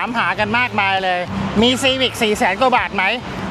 ามหากันมากมายเลย มี Civic 4 0 0แสนกว่าบาทไหม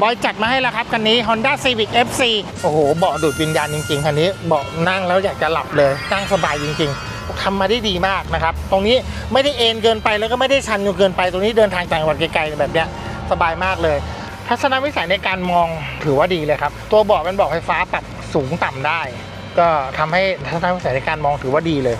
บอยจัดมาให้แล้วครับคันนี้ Honda Civic FC โอ้โห เบาะดูดวิญญาณจริง ๆ คันนี้ เบาะนั่งแล้วอยากจะหลับเลย นั่งสบายจริง ๆทำมาได้ดีมากนะครับ ตรงนี้ไม่ได้เอ็นเกินไปแล้วก็ไม่ได้ชันจนเกินไป ตรงนี้เดินทางต่างจังหวัดไกลๆแบบเนี้ยสบายมากเลย ทัศนวิสัยในการมองถือว่าดีเลยครับ ตัวเบาะเป็นเบาะไฟฟ้าปรับสูงต่ำได้ ก็ทำให้ทัศนวิสัยในการมองถือว่าดีเลย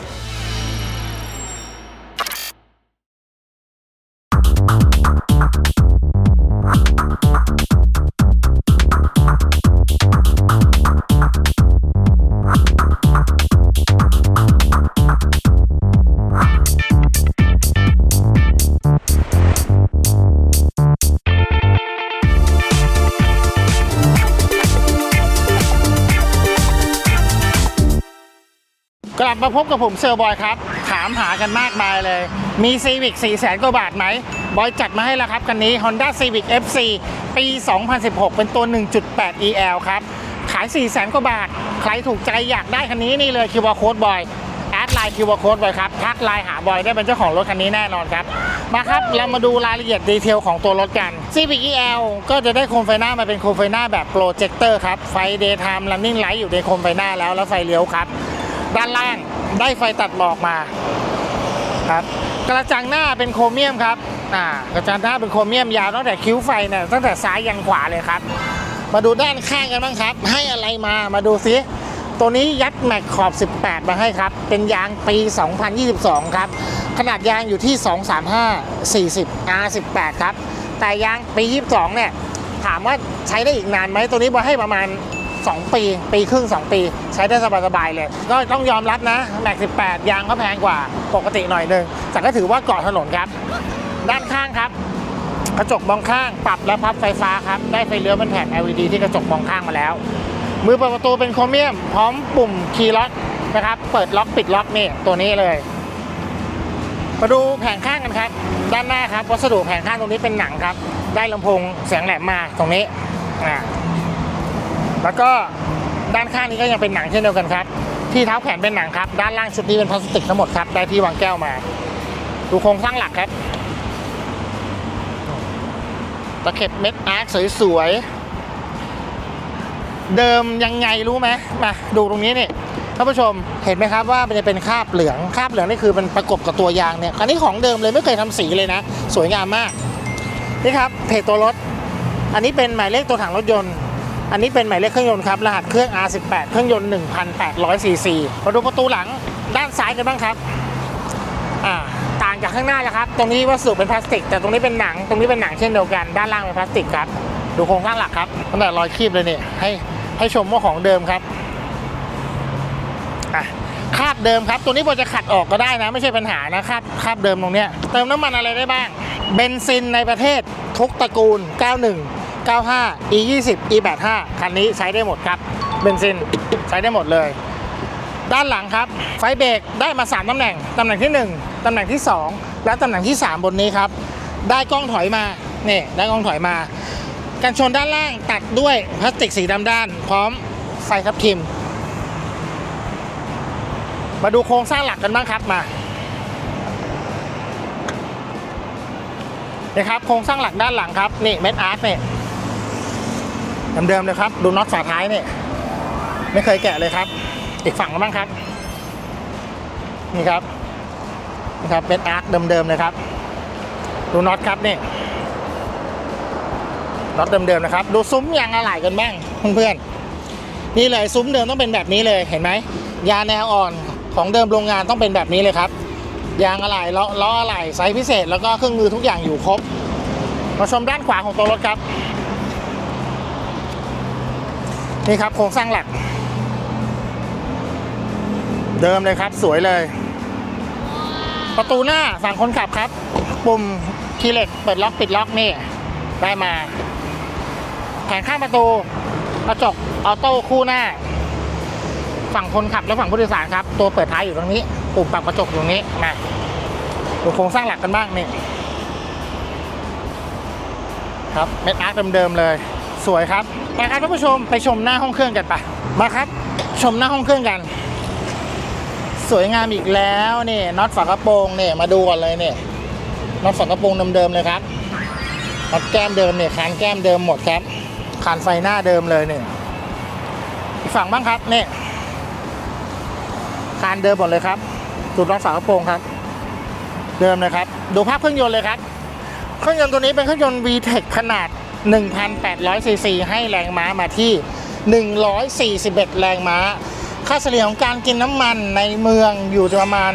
กลับมาพบกับผมเซอร์บอยครับ ถามหากันมากมายเลย มี Civic 4 0 0แสนกว่าบาทไหม บอยจัดมาให้แล้วครับ คันนี้ Honda Civic FC ปี 2016 เป็นตัว 1.8 EL ครับ ขาย 4 0 0แสนกว่าบาท ใครถูกใจอยากได้คันนี้นี่เลยคิวอาร์โค้ดบอยแอดไลน์คิวอาร์โค้ดบอยครับ ทักไลน์หาบอยได้เป็นเจ้าของรถคันนี้แน่นอนครับ มาครับ เรามาดูรายละเอียดดีเทลของตัวรถกัน Civic EL ก็จะได้โคมไฟหน้ามาเป็นโคมไฟหน้าแบบโปรเจคเตอร์ครับ ไฟ Daytime Running Light อยู่ในโคมไฟหน้าแล้วแล้วไฟเลี้ยวครับ ด้านล่างได้ไฟตัดหมอกมาครับกระจังหน้าเป็นโครเมียมครับอ่ากระจังหน้าเป็นโครเมียมยาวตั้งแต่คิ้วไฟเนี่ยตั้งแต่ซ้ายยันขวาเลยครับ มาดูด้านข้างกันบ้างครับ ให้อะไรมามาดูซิตัวนี้ยัดแม็กขอบ 18 มาให้ครับ เป็นยางปี 2022 ครับ ขนาดยางอยู่ที่ 235 40 R18 ครับ แต่ยางปี 22 เนี่ย ถามว่าใช้ได้อีกนานไหม ตัวนี้บอให้ประมาณ 2 ปี ปีครึ่ง 2 ปี ใช้ได้สบายๆเลย ก็ต้องยอมรับนะแม็ก18 ยางก็แพงกว่าปกติหน่อยนึงแต่ก็ถือว่าเกาะถนนครับ ด้านข้างครับ กระจกมองข้างปรับและพับไฟฟ้าครับ ได้ไฟเลี้ยวเป็นแผ่น LED ที่กระจกมองข้างมาแล้ว มือเปิดประตูเป็นโครเมียม พร้อมปุ่มคีย์ล็อกนะครับ เปิดล็อกปิดล็อกนี่ตัวนี้เลยมาดูแผงข้างกันครับ ด้านหน้าครับวัสดุแผงข้างตรงนี้เป็นหนังครับ ได้ลำโพงเสียงแหลมมาตรงนี้อ่า แล้วก็ด้านข้างนี้ก็ยังเป็นหนังเช่นเดียวกันครับ ที่เท้าแขนเป็นหนังครับ ด้านล่างชุดนี้เป็นพลาสติกทั้งหมดครับได้ที่วางแก้วมา ดูโครงสร้างหลักครับ ตะเข็บเม็ดอาร์คสวยๆ เดิมยังไงรู้ไหมมาดูตรงนี้นี่ท่านผู้ชมเห็นไหมครับว่ามันจะเป็นคราบเหลืองคราบเหลืองนี่คือมันประกบกับตัวยางเนี่ยอันนี้ของเดิมเลยไม่เคยทำสีเลยนะ สวยงามมากนี่ครับเพจตัวรถ อันนี้เป็นหมายเลขตัวถังรถยนต์ อันนี้เป็นหมายเลขเครื่องยนต์ครับ รหัสเครื่อง R18 เครื่องยนต์1,800ซีซีมาดูประตูหลังด้านซ้ายกันบ้างครับอ่าต่างจากข้างหน้านะครับ ตรงนี้วัสดุเป็นพลาสติก แต่ตรงนี้เป็นหนัง ตรงนี้เป็นหนังเช่นเดียวกัน ด้านล่างเป็นพลาสติกครับ ดูโครงสร้างหลักครับ ตั้งแต่รอยคีบเลยเนี่ย ให้ให้ชมว่าของเดิมครับอะคาบเดิมครับ ตัวนี้พอจะขัดออกก็ได้นะ ไม่ใช่ปัญหานะคราบคาบเดิมตรงเนี้ย เติมน้ำมันอะไรได้บ้าง เบนซินในประเทศทุกตระกูล 91 95 E20 E85 คันนี้ใช้ได้หมดครับเบนซินใช้ได้หมดเลย ด้านหลังครับ ไฟเบรกได้มา 3ตำแหน่งตำแหน่งที่ 1ตำแหน่งที่ 2 และตำแหน่งที่ 3 บนนี้ครับ ได้กล้องถอยมานี่ได้กล้องถอยมา กันชนด้านล่างตัดด้วยพลาสติกสีดำด้าน พร้อมไฟทับทิม มาดูโครงสร้างหลักกันบ้างครับมานี่ครับโครงสร้างหลักด้านหลังครับนี่เม็ดอาร์ตเนี่ย เดิมๆเลยครับ ดูน็อตฝาท้ายเนี่ยไม่เคยแกะเลยครับ อีกฝั่งกันบ้างครับ นี่ครับ นี่ครับ เป็นอาร์คเดิมๆเลยครับ ดูน็อตครับนี่ น็อตเดิมๆนะครับ ดูซุ้มยางอะไหล่กันบ้างเพื่อนๆ นี่เลยซุ้มเดิมต้องเป็นแบบนี้เลย เห็นไหม ยาแนวอ่อนของเดิมโรงงานต้องเป็นแบบนี้เลยครับ ยางอะไหล่ล้อล้ออะไหล่ไซส์พิเศษ แล้วก็เครื่องมือทุกอย่างอยู่ครบ มาชมด้านขวาของตัวรถครับ นี่ครับโครงสร้างหลัก เดิมเลยครับสวยเลย ประตูหน้าฝั่งคนขับครับ ปุ่มคีย์เล็กเปิดล็อกปิดล็อกนี่ ได้มาแผงข้างประตูกระจกออโต้คู่หน้า ฝั่งคนขับและฝั่งผู้โดยสารครับ ตัวเปิดท้ายอยู่ตรงนี้ ปุ่มปรับกระจกอยู่ตรงนี้มาดูโครงสร้างหลักกันบ้างนี่ครับเม็ดอาร์คเดิมๆเลย สวยครับไปครับท่านผู้ชมไปชมหน้าห้องเครื่องกันปะมาครับ ชมหน้าห้องเครื่องกัน สวยงามอีกแล้วนี่น็อตฝากระโปรงเนี่ยมาดูก่อนเลยเนี่ยน็อตฝากระโปรงเดิมๆเลยครับน็อตแก้มเดิมเนี่ยคานแก้มเดิมหมดครับคานไฟหน้าเดิมเลยเนี่ยอีกฝั่งบ้างครับเนี่ยคานเดิมหมดเลยครับจุดน็อตฝากระโปรงครับ เดิมเลยครับ ดูภาพเครื่องยนต์เลยครับ เครื่องยนต์ตัวนี้เป็นเครื่องยนต์ VTEC ขนาด 1,800ซีซีให้แรงม้ามาที่ 141 แรงม้า ค่าเฉลี่ยของการกินน้ำมันในเมืองอยู่ประมาณ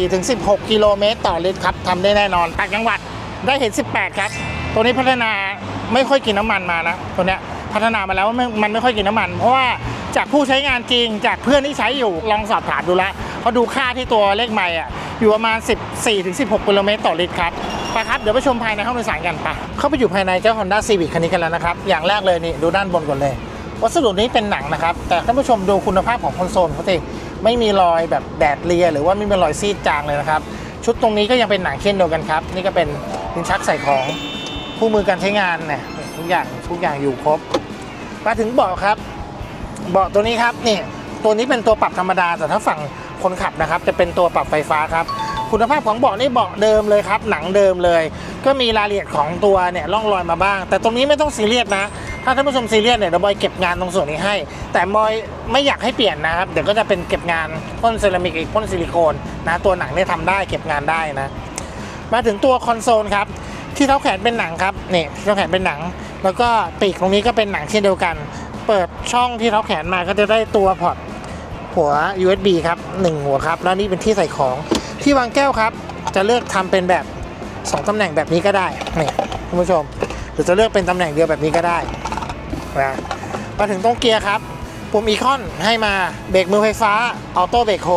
14-16 กิโลเมตรต่อลิตรครับทำได้แน่นอนต่างจังหวัดได้เห็น 18 ครับ ตัวนี้พัฒนาไม่ค่อยกินน้ำมันมานะ ตัวเนี้ยพัฒนามาแล้วว่ามันไม่ค่อยกินน้ำมัน เพราะว่าจากผู้ใช้งานจริงจากเพื่อนที่ใช้อยู่ลองสอบถามดูแล้วเขาดูค่าที่ตัวเลขไมล์อะ อยู่ประมาณ 14-16กิโลเมตรต่อลิตรครับไปครับ เดี๋ยวไปชมภายในห้องโดยสารกันไปเข้าไปอยู่ภายในเจ้า Honda Civic คันนี้กันแล้วนะครับ อย่างแรกเลยนี่ดูด้านบนก่อนเลย วัสดุนี้เป็นหนังนะครับ แต่ท่านผู้ชมดูคุณภาพของคอนโซลเขาสิไม่มีรอยแบบแดดเลีย หรือว่าไม่มีรอยซีดจางเลยนะครับ ชุดตรงนี้ก็ยังเป็นหนังเช่นเดียวกันครับ นี่ก็เป็นลิ้นชักใส่ของคู่มือการใช้งานเนี่ยทุกอย่างทุกอย่างอยู่ครบ มาถึงเบาะครับ เบาะตัวนี้ครับนี่ตัวนี้เป็นตัวปรับธรรมดาแต่ถ้าฝั่ง คนขับนะครับ จะเป็นตัวปรับไฟฟ้าครับ คุณภาพของเบาะนี่เบาะเดิมเลยครับ หนังเดิมเลย ก็มีรายละเอียดของตัวเนี่ยร่องรอยมาบ้าง แต่ตรงนี้ไม่ต้องซีเรียสนะ ถ้าท่านผู้ชมซีเรียสเนี่ยเดี๋ยวบอยเก็บงานตรงส่วนนี้ให้ แต่บอยไม่อยากให้เปลี่ยนนะครับ เดี๋ยวก็จะเป็นเก็บงานพ่นเซรามิกอีกพ่นซิลิโคนนะ ตัวหนังเนี่ยทำได้เก็บงานได้นะ มาถึงตัวคอนโซลครับที่เท้าแขนเป็นหนังครับนี่ที่เท้าแขนเป็นหนัง แล้วก็ปีกตรงนี้ก็เป็นหนังเช่นเดียวกัน เปิดช่องที่เท้าแขนมาก็จะได้ตัวพอร์ต หัว USB ครับหนึ่งหัวครับ แล้วนี่เป็นที่ใส่ของที่วางแก้วครับ จะเลือกทำเป็นแบบ 2ตำแหน่งแบบนี้ก็ได้นี่คุณผู้ชมหรือจะเลือกเป็นตำแหน่งเดียวแบบนี้ก็ได้นะมาถึงตรงเกียร์ครับ ปุ่มอีคอนให้มาเบรกมือไฟฟ้าออโต้เบรกโฮ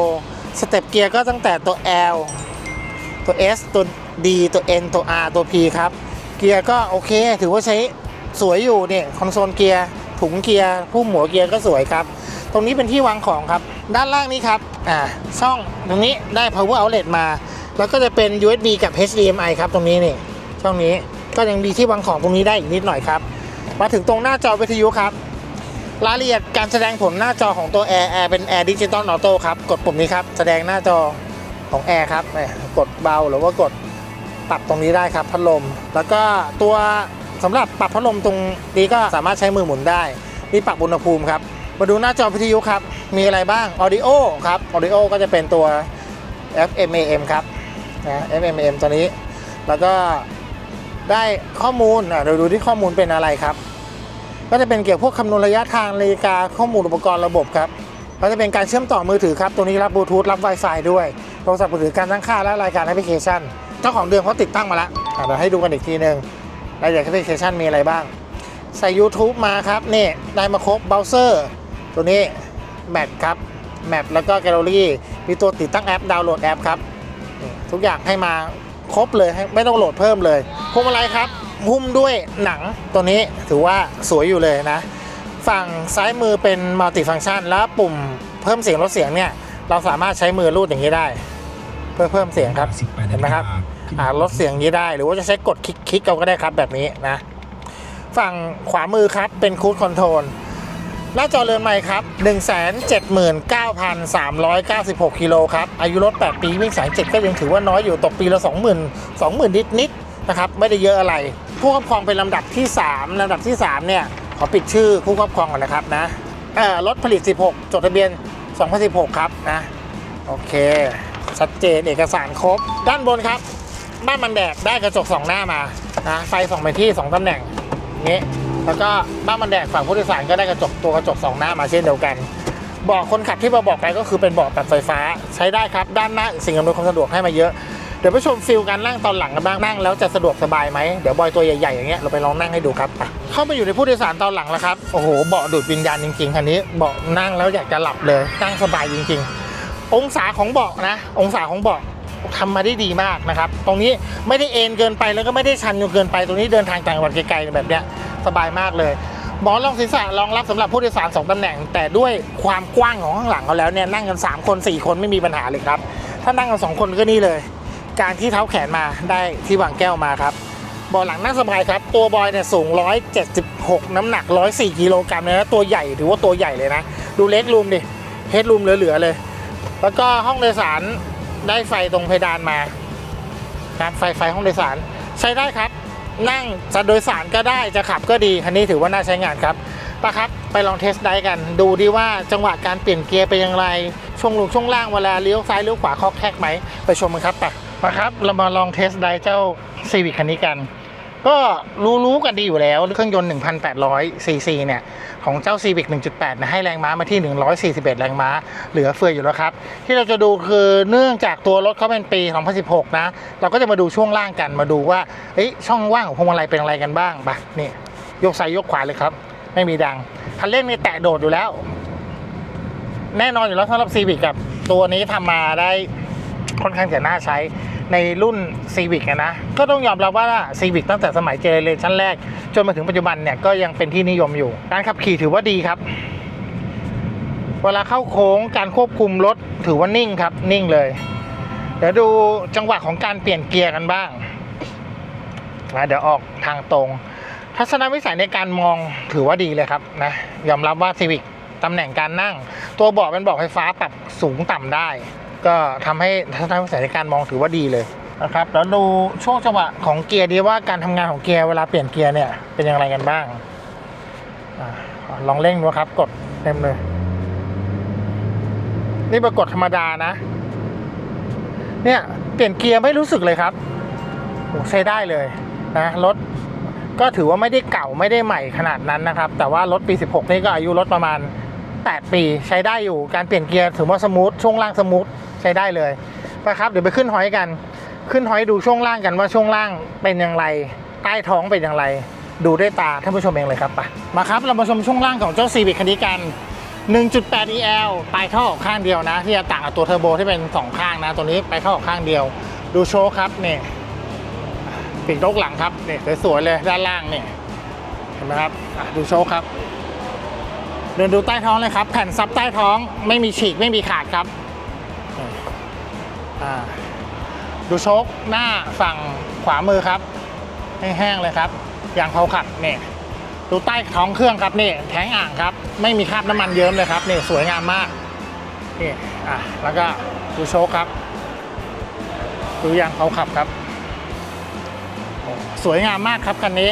สเต็ปเกียร์ก็ตั้งแต่ตัว L ตัว S ตัว D ตัว N ตัว R ตัว P ครับ เกียร์ก็โอเค ถือว่าใช้สวยอยู่เนี่ยคอนโซลเกียร์ถุงเกียร์ผู้หมัวเกียร์ก็สวยครับ ตรงนี้เป็นที่วางของครับ ด้านล่างนี้ครับอ่าช่องตรงนี้ได้ power outlet มา แล้วก็จะเป็น USB กับ HDMI ครับตรงนี้นี่ช่องนี้ก็ยังมีที่วางของตรงนี้ได้อีกนิดหน่อยครับ มาถึงตรงหน้าจอวิทยุครับรายละเอียดการแสดงผลหน้าจอของตัว Air Air เป็น Air Digital Auto ครับ กดปุ่มนี้ครับ แสดงหน้าจอของ Air ครับกดเบาหรือว่ากดปรับตรงนี้ได้ครับพัดลม แล้วก็ตัวสำหรับปรับพัดลมตรงนี้ก็สามารถใช้มือหมุนได้นี่ปรับอุณหภูมิครับ มาดูหน้าจอวิทยุครับ มีอะไรบ้าง Audio ครับ Audio ก็จะเป็นตัว FM AM ครับนะ FM AM ตัวนี้ แล้วก็ได้ข้อมูลอะเราดูที่ข้อมูลเป็นอะไรครับ ก็จะเป็นเกี่ยวกับพวกคำนวณระยะทางนาฬิกาข้อมูลอุปกรณ์ระบบครับก็จะเป็นการเชื่อมต่อมือถือครับตัวนี้รับบลูทูธรับ Wi-Fi ด้วยโทรศัพท์มือถือการตั้งค่าและรายการแอปพลิเคชัน เจ้าของเดิมเขาติดตั้งมาแล้วเดี๋ยวให้ดูกันอีกทีหนึ่งรายละเอียดแอปพลิเคชันมีอะไรบ้าง ใส่ YouTube มาครับนี่ได้มาครบเบราว์เซอร์ ตัวนี้แมปครับแมปแล้วก็แกลเลอรี่มีตัวติดตั้งแอปดาวน์โหลดแอปครับนี่ทุกอย่างให้มาครบเลยให้ไม่ต้องโหลดเพิ่มเลยพวงมาลัยครับหุ้มด้วยหนังตัวนี้ถือว่าสวยอยู่เลยนะ ฝั่งซ้ายมือเป็นมัลติฟัง c t ชัน แล้วปุ่มเพิ่มเสียงลดเสียงเนี่ยเราสามารถใช้มือรูดอย่างนี้ได้ เพื่อเพิ่มเสียงครับเห็นไหมครับอ่าลดเสียงนี้ได้ หรือว่าจะใช้กดคลิกคลิกเอาก็ได้ครับแบบนี้นะ ฝั่งขวามือครับเป็นคูดคอนโทรล หน้าจอเรือนใหม่ครับ 179,396กิโลครับ อายุรถ 8 ปีวิ่งสาย7ก็ยังถือว่าน้อยอยู่ตกปีละ 20,000 20,000 นิดนิดๆนะครับไม่ได้เยอะอะไร ผู้ครอบครองเป็นลำดับที่ 3ลำดับที่ 3 เนี่ย ขอปิดชื่อผู้ครอบครองก่อนนะครับนะเอ่อรถผลิต 16 จดทะเบียน 2016 ครับนะ โอเค ชัดเจนเอกสารครบ ด้านบนครับบ้านมันแดดได้กระจกสองหน้ามานะไฟส่องไปที่สองตำแหน่งอย่างนี้ แล้วก็บ้านมันแดดฝั่งผู้โดยสารก็ได้กระจกตัวกระจกสองหน้ามาเช่นเดียวกันเบอกคนขับที่เราบอกไปก็คือเป็นเบาะแบบไฟฟ้าใช้ได้ครับ ด้านหน้าสิ่งอำนวยความสะดวกให้มาเยอะเดี๋ยวไปชมฟิลการนั่งตอนหลังกันบ้างนั่งแล้วจะสะดวกสบายไหมเดี๋ยวบอยตัวใหญ่ๆอย่างเงี้ยเราไปลองนั่งให้ดูครับเข้ามาอยู่ในผู้โดยสารตอนหลังแล้วครับโอ้โหเบาะดูดวิญญาณจริงๆคันนี้เบาะนั่งแล้วอยากจะหลับเลยนั่งสบายจริง ๆ องศาของเบาะนะ องศาของเบาะทำมาได้ดีมากนะครับ ตรงนี้ไม่ได้เอ็นเกินไปแล้วก็ไม่ได้ชันจนเกินไป ตรงนี้เดินทางต่างจังหวัดไกลๆแบบเนี้ย สบายมากเลยหมอนรองศีรษะรองรับสำหรับผู้โดยสาร 2ตำแหน่ง แต่ด้วยความกว้างของข้างหลังเขาแล้วเนี่ยนั่งกัน 3 คน 4 คนไม่มีปัญหาเลยครับ ถ้านั่งกัน 2 คนก็นี่เลย การที่เท้าแขนมาได้ที่วางแก้วมาครับเบาะหลังนั่งสบายครับ ตัวบอยเนี่ยสูง 176 น้ำหนัก 104 กิโลกรัมเลยนะตัวใหญ่ถือว่าตัวใหญ่เลยนะ ดูเล็กรูมดิเฮดรูมเหลือๆเลย แล้วก็ห้องโดยสารได้ไฟตรงเพดานมานะไฟไฟห้องโดยสาร ใช้ได้ครับ นั่งจะโดยสารก็ได้จะขับก็ดีคันนี้ถือว่าน่าใช้งานครับไปครับไปลองเทสได้กัน ดูดีว่าจังหวะการเปลี่ยนเกียร์เป็นอย่างไร ช่วงลงช่วงล่างเวลาเลี้ยวซ้ายเลี้ยวขวาคอกแคกไหม ไปชมกันครับไปมาครับ เรามาลองเทสได้เจ้าซีวิคคันนี้กัน ก็รู้ๆกันดีอยู่แล้วเครื่องยนต์ 1,800 ซีซีเนี่ย ของเจ้า Civic 1.8นะให้แรงม้ามาที่ 141 แรงม้า เหลือเฟืออยู่แล้วครับ ที่เราจะดูคือเนื่องจากตัวรถเขาเป็นปี 2016 นะ เราก็จะมาดูช่วงล่างกันมาดูว่าช่องว่างของพวงมาลัยเป็นอะไรกันบ้างไปนี่ยกซ้ายยกขวาเลยครับ ไม่มีดังคันเร่งนี่แตะโดดอยู่แล้ว แน่นอนอยู่แล้วสำหรับ Civic กับตัวนี้ทำมาได้ค่อนข้างจะน่าใช้ ในรุ่น Civic อะนะ ก็ต้องยอมรับว่า Civic ตั้งแต่สมัยเจเนเรชันแรก จนมาถึงปัจจุบันเนี่ย ก็ยังเป็นที่นิยมอยู่ การขับขี่ถือว่าดีครับ เวลาเข้าโค้งการควบคุมรถถือว่านิ่งครับ นิ่งเลย เดี๋ยวดูจังหวะของการเปลี่ยนเกียร์กันบ้างนะเดี๋ยวออกทางตรง ทัศนวิสัยในการมองถือว่าดีเลยครับนะยอมรับว่า Civic ตำแหน่งการนั่ง ตัวเบาะเป็นเบาะไฟฟ้าปรับสูงต่ำได้ ก็ทำให้ทัศนวิสัยในการมองถือว่าดีเลยนะครับแล้วดูช่วงจังหวะของเกียร์ดีว่าการทำงานของเกียร์เวลาเปลี่ยนเกียร์เนี่ยเป็นอย่างไรกันบ้างอลองเร่งดูครับ กดเต็มเลย นี่ปรากฏธรรมดานะ เนี่ยเปลี่ยนเกียร์ไม่รู้สึกเลยครับโอ้ใช้ได้เลยนะรถก็ถือว่าไม่ได้เก่าไม่ได้ใหม่ขนาดนั้นนะครับ แต่ว่ารถปี 16 นี่ก็อายุรถประมาณ 8 ปีใช้ได้อยู่การเปลี่ยนเกียร์ถือว่าสมูทช่วงล่างสมูท ใช้ได้เลยไปครับเดี๋ยวไปขึ้นหอยกัน ขึ้นหอยดูช่วงล่างกันว่าช่วงล่างเป็นอย่างไร ใต้ท้องเป็นอย่างไร ดูด้วยตาท่านผู้ชมเองเลยครับไปมาครับเรามาชมช่วงล่างของเจ้า Civic คันนี้กัน 1.8 EL ปลายท่อออกข้างเดียวนะ ที่จะต่างกับตัวเทอร์โบที่เป็นสองข้างนะ ตัวนี้ปลายท่อออกข้างเดียว ดูโชว์ครับเนี่ยปีกโต๊หลังครับเนี่ยสวยๆเลยด้านล่างเนี่ยเห็นไหมครับดูโชว์ครับ เดินดูใต้ท้องเลยครับ แผ่นซับใต้ท้องไม่มีฉีกไม่มีขาดครับ อ่าดูโชคหน้าฝั่งขวามือครับ แห้งๆเลยครับยางเผาขัดนี่ดูใต้ท้องเครื่องครับนี่แทงอ่างครับ ไม่มีคราบน้ำมันเยิ้มเลยครับนี่สวยงามมากนี่อะแล้วก็ดูโชคครับ ดูยางเผาขับครับ สวยงามมากครับคันนี้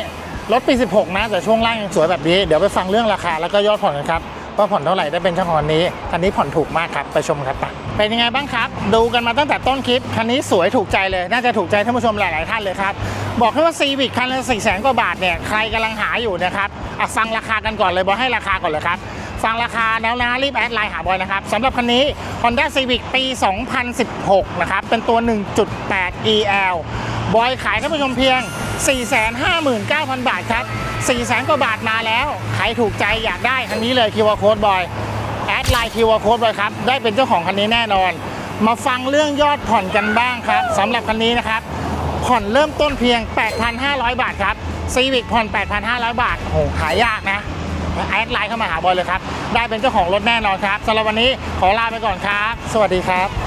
รถปี 16 นะ แต่ช่วงล่างยังสวยแบบนี้ เดี๋ยวไปฟังเรื่องราคาแล้วก็ยอดผ่อนกันครับว่าผ่อนเท่าไหร่ได้เป็นเจ้าของคันนี้คันนี้ผ่อนถูกมากครับ ไปชมครับไป เป็นยังไงบ้างครับ ดูกันมาตั้งแต่ต้นคลิป คันนี้สวยถูกใจเลย น่าจะถูกใจท่านผู้ชมหลาย ๆ ท่านเลยครับ บอกให้ว่าซีวิ c คันละสี่แสนกว่าบาทเนี่ย ใครกำลังหาอยู่นะครับอะฟังราคากันก่อนเลยบอกให้ราคาก่อนเลยครับ ฟังราคาแล้วนะ รีบแอดไลน์หาบอยนะครับสำหรับคันนี้ Honda Civic ปี 2016 นะครับ เป็นตัว 1.8 EL บอยขายท่านผู้ชมเพียง 459,000 บาทครับ400,000กว่าบาทมาแล้ว ใครถูกใจอยากได้คันนี้เลยคิวอาร์โค้ดบอย แอดไลน์คิวอาร์โค้ดเลยครับ ได้เป็นเจ้าของคันนี้แน่นอน มาฟังเรื่องยอดผ่อนกันบ้างครับสำหรับคันนี้นะครับ ผ่อนเริ่มต้นเพียง 8,500 บาทครับซีวิกผ่อน 8,500 บาทโอ้โหขายากนะแอดไลน์เข้ามาหาบอยเลยครับ ได้เป็นเจ้าของรถแน่นอนครับสำหรับวันนี้ขอลาไปก่อนครับ สวัสดีครับ